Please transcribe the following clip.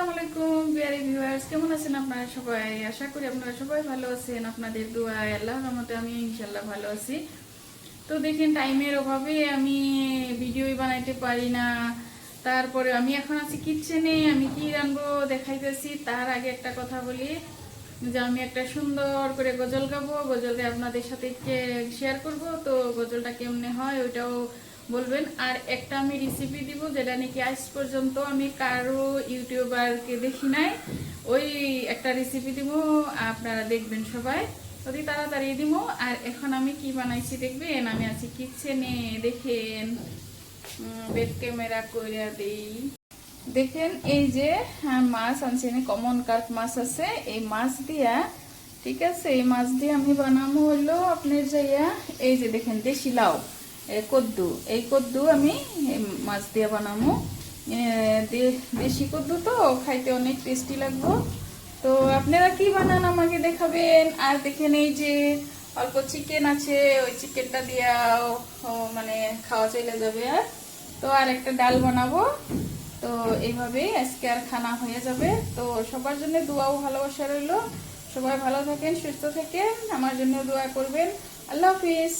আসসালামু আলাইকুম, বিয়ারি ভিউয়ার্স। কেমন আছেন আপনারা সবাই? আশা করি আপনারা সবাই ভালো আছেন। আপনাদের দোয়ায় আল্লাহর রহমতে আমি ইনশাল্লাহ ভালো আছি। তো দেখেন, টাইমের অভাবে আমি ভিডিওই বানাইতে পারি না। তারপরে আমি এখন আছি কিচেনে, আমি কি রানবো দেখাইতেছি। তার আগে একটা কথা বলি, যে আমি একটা সুন্দর করে গজল গাবো। গজল আপনাদের সাথে শেয়ার করব। তো গজলটা কেমনে হয় ওইটাও বলবেন আর একটা আমি রেসিপি দিব যেটা নাকি আজ পর্যন্ত আমি কারও ইউটিউবারকে দেখি নাই। ওই একটা রেসিপি দিব আপনারা দেখবেন সবাই। অতি তাড়াতাড়ি দিব আর এখন আমি কি বানাইছি দেখবেন? আমি আছি কিচেনে দেখেন। বেড ক্যামেরা করে দেই। দেখেন এই যে হ্যাঁ, মাছ আনছি কমন কার্প মাছ আছে। এই মাছ দিয়া ঠিক আছে এই মাছ দিয়ে আমি বানাবো হলো আপনার যাইয়া। এই যে দেখেন দেশি লাউ। কদ্দু, এই কদ্দু আমি মাছ দিয়ে বানাবো। দেশি কদ্দু তো, খাইতে অনেক টেস্টি লাগবো। তো আপনারা কি বানান আমাকে দেখাবেন? আর দেখেন এই যে অল্প চিকেন আছে, ওই চিকেনটা দিয়া মানে খাওয়া চলে যাবে আর। তো আর একটা ডাল বানাবো। তো এইভাবেই আজকে আর খানা হয়ে যাবে। তো সবার জন্য দোয়াও ভালোবাসা রইল। সবাই ভালো থাকেন, সুস্থ থাকেন। আমার জন্য দোয়া করবেন। আল্লাহ হাফিজ।